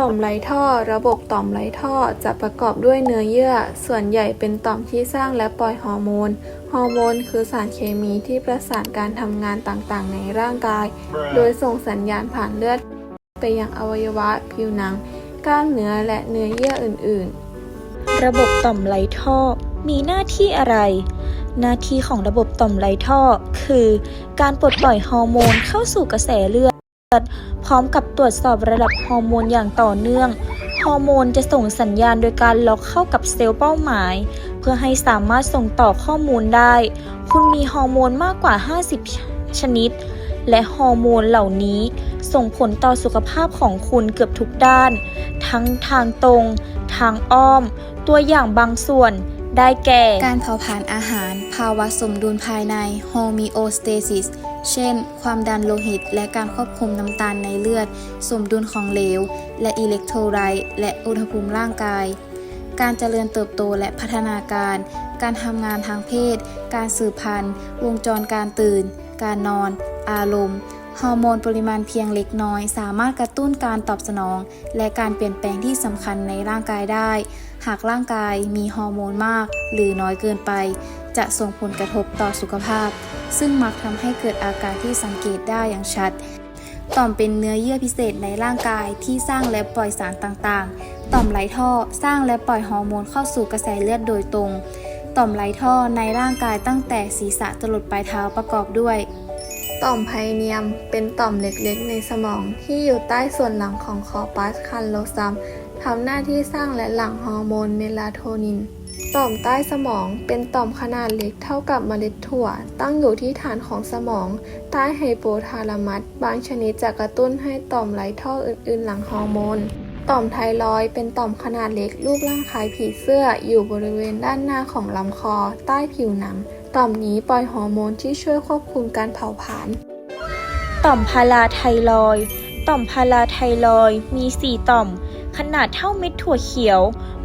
ต่อมไรท่อ ระบบต่อมไรท่อจะประกอบด้วยเนื้อเยื่อ ส่วนใหญ่เป็นต่อมที่สร้างและปล่อยฮอร์โมน ฮอร์โมนคือสารเคมีที่ประสานการทำงานต่างๆ ในร่างกาย โดยส่งสัญญาณผ่านเลือด ไปยังอวัยวะ ผิวหนัง กล้ามเนื้อและเนื้อเยื่ออื่น ๆ ระบบต่อมไหลท่อมีหน้าที่อะไร หน้าที่ของระบบต่อมไหลท่อ คือ การปลดปล่อยฮอร์โมนเข้าสู่กระแสเลือด พร้อมกับตรวจสอบระดับฮอร์โมนอย่างต่อเนื่อง ฮอร์โมนจะส่งสัญญาณโดยการล็อกเข้ากับเซลล์เป้าหมาย เพื่อให้สามารถส่งต่อข้อมูลได้ คุณมีฮอร์โมนมากกว่า 50 ชนิด และฮอร์โมนเหล่านี้ส่งผลต่อสุขภาพของคุณเกือบทุกด้าน ทั้งทางตรง ทางอ้อม ตัวอย่างบางส่วน ได้แก่ การเผาผลาญอาหาราวะสมดุลภายใน homeostasis เช่น ความดันโลหิต และการควบคุมน้ำตาลในเลือด สมดุลของเหลว และอิเล็กโทรไลต์และอุณหภูมิร่างกาย การเจริญเติบโตและพัฒนาการ การทำงานทางเพศ การสืบพันธุ์ วงจรการตื่น การนอน อารมณ์ ฮอร์โมนปริมาณเพียงเล็กน้อย สามารถกระตุ้นการตอบสนอง และการเปลี่ยนแปลงที่สำคัญในร่างกายได้ หากร่างกายมีฮอร์โมนมาก หรือน้อยเกินไป จะส่งผลกระทบต่อสุขภาพ ซึ่งมักทำให้เกิดอาการที่สังเกตได้อย่างชัด ต่อมเป็นเนื้อเยื่อพิเศษในร่างกายที่สร้างและปล่อยสารต่างๆ ต่อมไหลท่อสร้างและปล่อยฮอร์โมนเข้าสู่กระแสเลือดโดยตรง ต่อมไหลท่อในร่างกายตั้งแต่ศีรษะจรดปลายเท้าประกอบด้วย ต่อมไพเนียมเป็นต่อมเล็กๆ ในสมองที่อยู่ใต้ส่วนหลังของคอปัสคันโลซัมทำหน้าที่สร้างและหลั่งฮอร์โมนเมลาโทนิน ต่อมใต้สมองเป็นต่อมขนาดเล็กเท่ากับเมล็ดถั่ว ตั้งอยู่ที่ฐานของสมอง ใต้ไฮโปทาลามัสบางชนิดจะกระตุ้นให้ต่อมไหลท่ออื่น ๆ หลังฮอร์โมน ต่อมไทรอยเป็นต่อมขนาดเล็กรูปร่างคล้ายผีเสื้อ อยู่บริเวณด้านหน้าของลำคอ ใต้ผิวหนัง ต่อมนี้ปล่อยฮอร์โมนที่ช่วยควบคุมการเผาผลาญต่อมพาราไทรอย ต่อมพาราไทรอยมี 4 ต่อม ขนาดเท่าเม็ดถั่วเขียว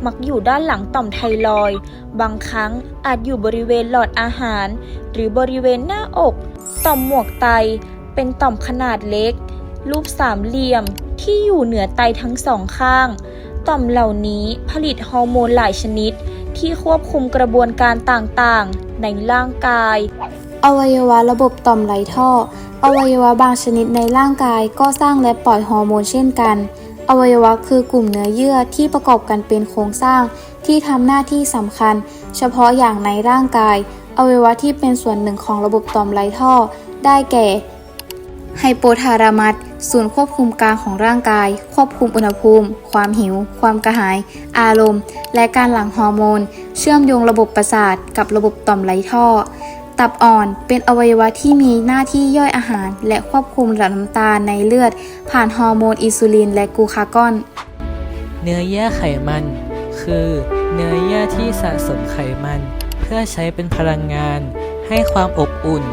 มักอยู่ด้านหลังต่อมไทรอยด์บางครั้งอาจอยู่บริเวณหลอดอาหาร หรือบริเวณหน้าอก ต่อมหมวกไต เป็นต่อมขนาดเล็ก รูปสามเหลี่ยมที่อยู่เหนือไตทั้งสองข้าง ต่อมเหล่านี้ผลิตฮอร์โมนหลายชนิด ที่ควบคุมกระบวนการต่างๆ ในร่างกาย อวัยวะระบบต่อมไหลท่อ อวัยวะบางชนิดในร่างกายก็สร้างและปล่อยฮอร์โมนเช่นกัน อวัยวะคือกลุ่มเนื้อเยื่อที่ประกอบกันเป็นโครงสร้าง ที่ทำหน้าที่สำคัญ เฉพาะอย่างในร่างกาย อวัยวะที่เป็นส่วนหนึ่งของระบบต่อมไหลท่อ ได้แก่ไฮโปทารามัสศูนย์ควบคุมกลางของร่างกาย ควบคุมอุณหภูมิ ความหิว ความกระหาย อารมณ์ และการหลั่งฮอร์โมน เชื่อมโยงระบบประสาทกับระบบต่อมไหลท่อ ตับอ่อนเป็นอวัยวะที่มีหน้าที่ย่อยอาหาร และควบคุมระดับน้ำตาลในเลือด ผ่านฮอร์โมนอินซูลินและกูคากอน เนื้อเยื่อไขมัน คือ เนื้อเยื่อที่สะสมไขมัน เพื่อใช้เป็นพลังงาน ให้ความอบอุ่น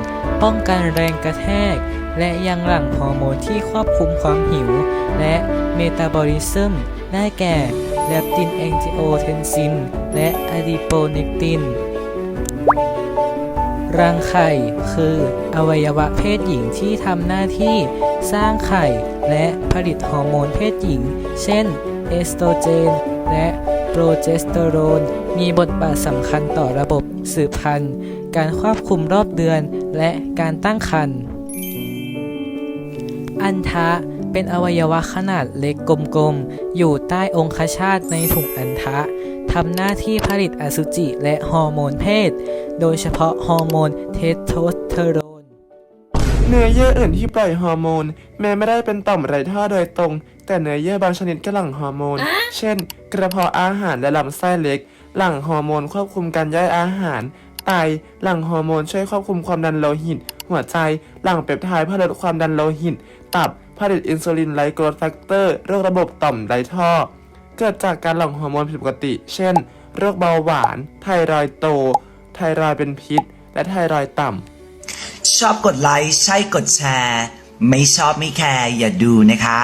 ป้องกันแรงกระแทก และยังหลั่งฮอร์โมนที่ควบคุมความหิว และเมตาบอลิซึมได้แก่เลปตินแองจิโอเทนซิน และอะดีโปเนกติน รังไข่คืออวัยวะเพศหญิงที่ทำหน้าที่สร้างไข่และผลิตฮอร์โมนเพศหญิง เช่น เอสโตรเจน และโปรเจสเตอโรน มีบทบาทสำคัญต่อระบบสืบพันธุ์ การควบคุมรอบเดือน และการตั้งครรภ์อันทะ เป็นอวัยวะขนาดเล็กกลมๆ อยู่ใต้องคชาตในถุงอันทะทำหน้าที่ผลิตอสุจิและฮอร์โมนเพศ โดยเฉพาะฮอร์โมนเทสโทสเตอโรน เนื้อเยื่ออื่นที่ปล่อยฮอร์โมน แม้ไม่ได้เป็นต่อมไรท่อโดยตรง แต่เนื้อเยื่อบางชนิดก็หลั่งฮอร์โมน เช่น กระเพาะอาหารและลำไส้เล็ก หลั่งฮอร์โมนควบคุมการย่อยอาหารไตหลั่งฮอร์โมนช่วยควบคุมความดันโลหิต หัวใจหลั่งเปปไทด์เพื่อลดความดันโลหิต ตับ ผลิตอินซูลินไลโกรดแฟกเตอร์โรคระบบต่อมไรท่อ เกิดจากการหลั่งฮอร์โมนผิดปกติ เช่น โรคเบาหวาน ไทรอยโต ไทรอยเป็นพิษ และไทรอยต่ำ ชอบกดไลค์ ใช่กดแชร์ ไม่ชอบไม่แคร์อย่าดูนะคะ